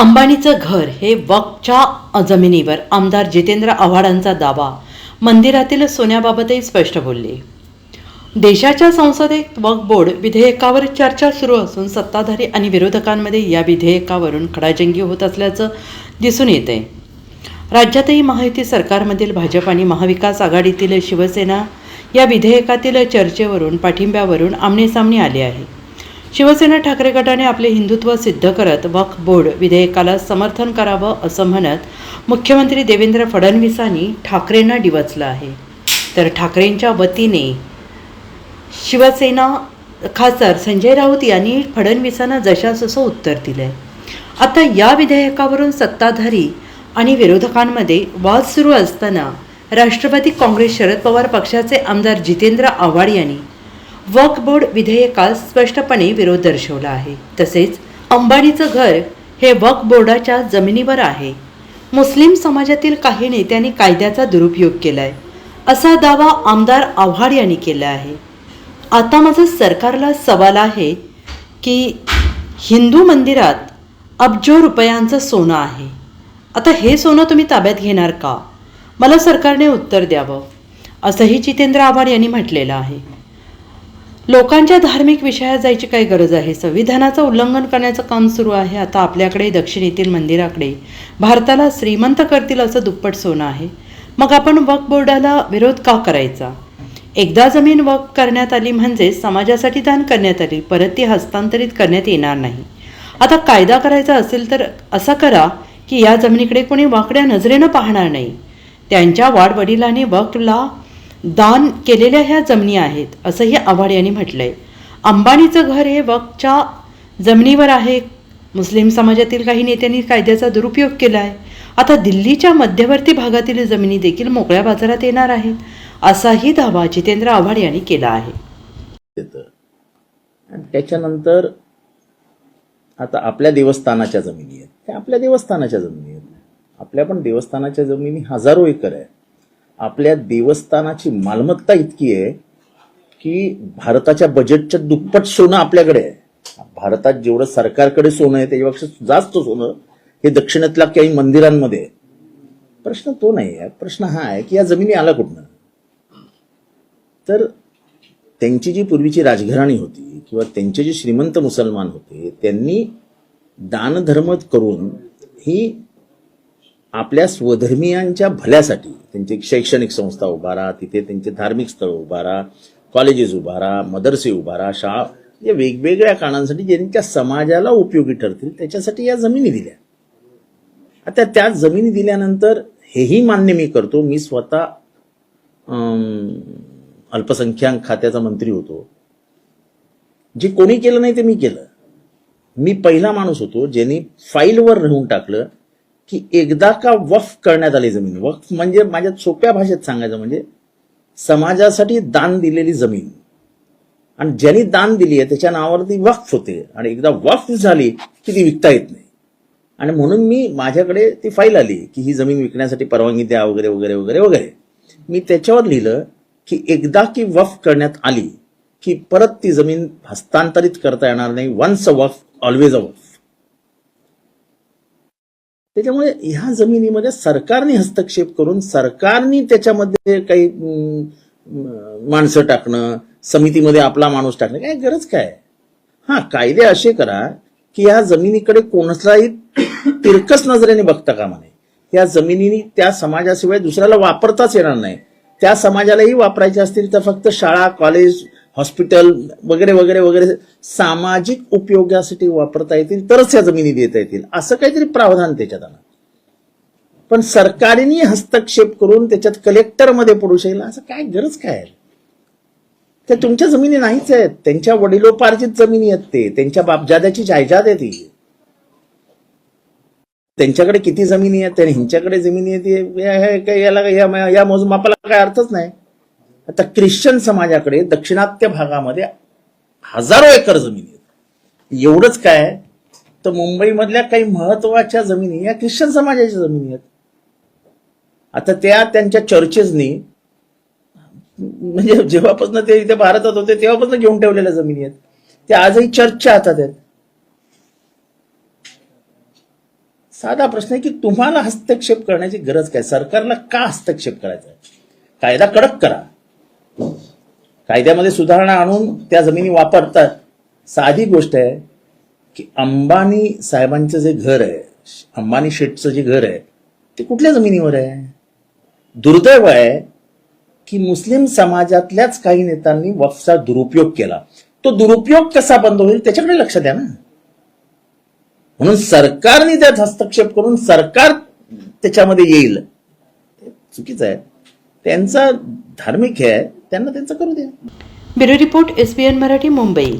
अंबानीचं घर हे वकच्या जमिनीवर. आमदार जितेंद्र आव्हाडांचा दावा. मंदिरातील सोन्याबाबतही स्पष्ट बोलले. देशाच्या संसदेत वक बोर्ड विधेयकावर चर्चा सुरू असून सत्ताधारी आणि विरोधकांमध्ये या विधेयकावरून खडाजंगी होत असल्याचं दिसून येत. आहे राज्यातही महायुती सरकारमधील भाजप आणि महाविकास आघाडीतील शिवसेना या विधेयकातील चर्चेवरून पाठिंब्यावरून आमनेसामने आले आहे. शिवसेना ठाकरे गटाने आपले हिंदुत्व सिद्ध करत वक्फ बोर्ड विधेयकाला समर्थन करावं असं म्हणत मुख्यमंत्री देवेंद्र फडणवीसांनी ठाकरेंना डिवचलं आहे. तर ठाकरेंच्या वतीने शिवसेना खासदार संजय राऊत यांनी फडणवीसांना जशासं उत्तर दिलं आहे आता या विधेयकावरून सत्ताधारी आणि विरोधकांमध्ये वाद सुरू असताना राष्ट्रवादी काँग्रेस शरद पवार पक्षाचे आमदार जितेंद्र आव्हाड यांनी वक्फ बोर्ड विधेयकास स्पष्टपणे विरोध दर्शवला आहे. तसेच अंबानीचं घर हे वक्फ बोर्डाच्या जमिनीवर आहे. मुस्लिम समाजातील काही नेत्यांनी कायद्याचा दुरुपयोग केला आहे असा दावा आमदार आव्हाड यांनी केला आहे. आता माझा सरकारला सवाल आहे की हिंदू मंदिरात अब्जो रुपयांचं सोनं आहे. आता हे सोनं तुम्ही ताब्यात घेणार का? मला सरकारने उत्तर द्यावं असंही जितेंद्र आव्हाड यांनी म्हटलेलं आहे. लोकांच्या धार्मिक विषयात जायची काही गरज आहे. संविधानाचं उल्लंघन करण्याचं काम सुरू आहे. आता आपल्याकडे दक्षिणेतील मंदिराकडे भारताला श्रीमंत करतील असं दुप्पट सोनं आहे. मग आपण वक्फ बोर्डाला विरोध का करायचा? एकदा जमीन वक्फ करण्यात आली म्हणजे समाजासाठी दान करण्यात आली परत ती हस्तांतरित करण्यात येणार नाही. आता कायदा करायचा असेल तर असा करा की या जमिनीकडे कोणी वाकड्या नजरेनं पाहणार नाही. त्यांच्या वाडवडिलांनी वकला दान केलेल्या ह्या जमिनी आहेत असंही आव्हाड यांनी म्हटलंय. अंबानीचं घर हे वकच्या जमिनीवर आहे. मुस्लिम समाजातील काही नेत्यांनी कायद्याचा दुरुपयोग केला आहे आता दिल्लीच्या मध्यवर्ती भागातील जमिनी देखील मोकळ्या बाजारात येणार आहेत असाही दावा जितेंद्र आव्हाड यांनी केला आहे. त्याच्यानंतर आता आपल्या देवस्थानाच्या जमिनी आहेत. त्या आपल्या देवस्थानाच्या जमिनी आहेत. आपल्या पण देवस्थानाच्या जमिनी हजारो एकर आहे आपल्या देवस्थानाची मालमत्ता इतकी आहे की भारताच्या बजेटच्या दुप्पट सोनं आपल्याकडे आहे. भारतात जेवढं सरकारकडे सोनं आहे त्याच्यापेक्षा जास्त सोनं हे दक्षिणेतल्या काही मंदिरांमध्ये आहे. प्रश्न तो नाही आहे. प्रश्न हा आहे की या जमिनी आला कुठनं? तर त्यांची जी पूर्वीची राजघराणी होती किंवा त्यांचे जे श्रीमंत मुसलमान होते त्यांनी दानधर्म करून ही आपल्या स्वधर्मियांच्या भल्यासाठी त्यांची शैक्षणिक संस्था उभारा तिथे त्यांचे धार्मिक स्थळ उभारा कॉलेजेस उभारा मदरसे उभारा शाळा या वेगवेगळ्या कारणांसाठी ज्यांच्या समाजाला उपयोगी ठरतील त्याच्यासाठी या जमिनी दिल्या. आता त्या जमिनी दिल्यानंतर हेही मान्य मी करतो मी स्वतः अल्पसंख्याक खात्याचा मंत्री होतो. जे कोणी केलं नाही ते मी केलं. मी पहिला माणूस होतो ज्यांनी फाईलवर राहून टाकलं की एकदा का वफ करण्यात आली जमीन? वफ म्हणजे माझ्या सोप्या भाषेत सांगायचं म्हणजे समाजासाठी दान दिलेली जमीन. आणि ज्यांनी दान दिली आहे त्याच्या नावावर ती वक्फ होते. आणि एकदा वक्फ झाली की ती विकता येत नाही. आणि म्हणून मी माझ्याकडे ती फाईल आली की ही जमीन विकण्यासाठी परवानगी द्या वगैरे वगैरे वगैरे वगैरे. मी त्याच्यावर लिहिलं की एकदा की वफ करण्यात आली की परत ती जमीन हस्तांतरित करता येणार नाही. Once a waqf always a waqf त्याच्यामुळे ह्या जमिनीमध्ये सरकारने हस्तक्षेप करून सरकारने त्याच्यामध्ये काही माणसं टाकणं समितीमध्ये आपला माणूस टाकणं काय गरज काय? हा कायदे असे करा की या जमिनीकडे कोणालाही तिरकस नजरेने बघता कामा नये. या जमिनीनी त्या समाजाशिवाय दुसऱ्याला वापरताच येणार नाही. त्या समाजालाही वापरायचे असतील तर फक्त शाळा कॉलेज हॉस्पिटल वगैरे वगैरे वगैरे सामाजिक उपयोगासाठी वापरता येतील तरच या जमिनी देता येतील. असं काहीतरी प्रावधान त्याच्यात आलं पण सरकारने हस्तक्षेप करून त्याच्यात कलेक्टरमध्ये पडू शकेल असं काय गरज काय आहे? त्या तुमच्या जमिनी नाहीच आहेत. त्यांच्या वडिलोपार्जित जमिनी आहेत ते. त्यांच्या बापजाद्याची जायजाद आहे ती. त्यांच्याकडे किती जमिनी आहेत? आणि जमिनी आहेत हे- काय याला या मोजमापाला काय अर्थच नाही. आता ख्रिश्चन समाजाकडे दक्षिणात्य भागामध्ये हजारो एकर जमिनी आहेत. एवढंच काय? तर मुंबईमधल्या काही महत्त्वाच्या जमिनी या ख्रिश्चन समाजाच्या जमिनी आहेत. आता त्या त्यांच्या चर्चेसनी म्हणजे जेव्हापासून ते इथे भारतात होते तेव्हापासून घेऊन ठेवलेल्या जमिनी आहेत. त्या आजही चर्चच्या हातात आहेत. साधा प्रश्न आहे की तुम्हाला हस्तक्षेप करण्याची गरज काय? सरकारला का हस्तक्षेप करायचा? आहे कायदा कडक करा. कायद्यामध्ये सुधारणा आणून त्या जमिनी वापरतात. साधी गोष्ट आहे की अंबानी साहेबांचं जे घर आहे अंबानी शेटचं जे घर आहे ते कुठल्या जमिनीवर आहे? दुर्दैव आहे की मुस्लिम समाजातल्याच काही नेत्यांनी वक्फचा दुरुपयोग केला. तो दुरुपयोग कसा बंद होईल त्याच्याकडे लक्ष द्या ना. म्हणून सरकारने त्यात हस्तक्षेप करून सरकार त्याच्यामध्ये येईल. चुकीचं आहे. त्यांचा धार्मिक हे आहे. त्यांना त्यांचं करू द्या. Bureau report SBN Marathi Mumbai.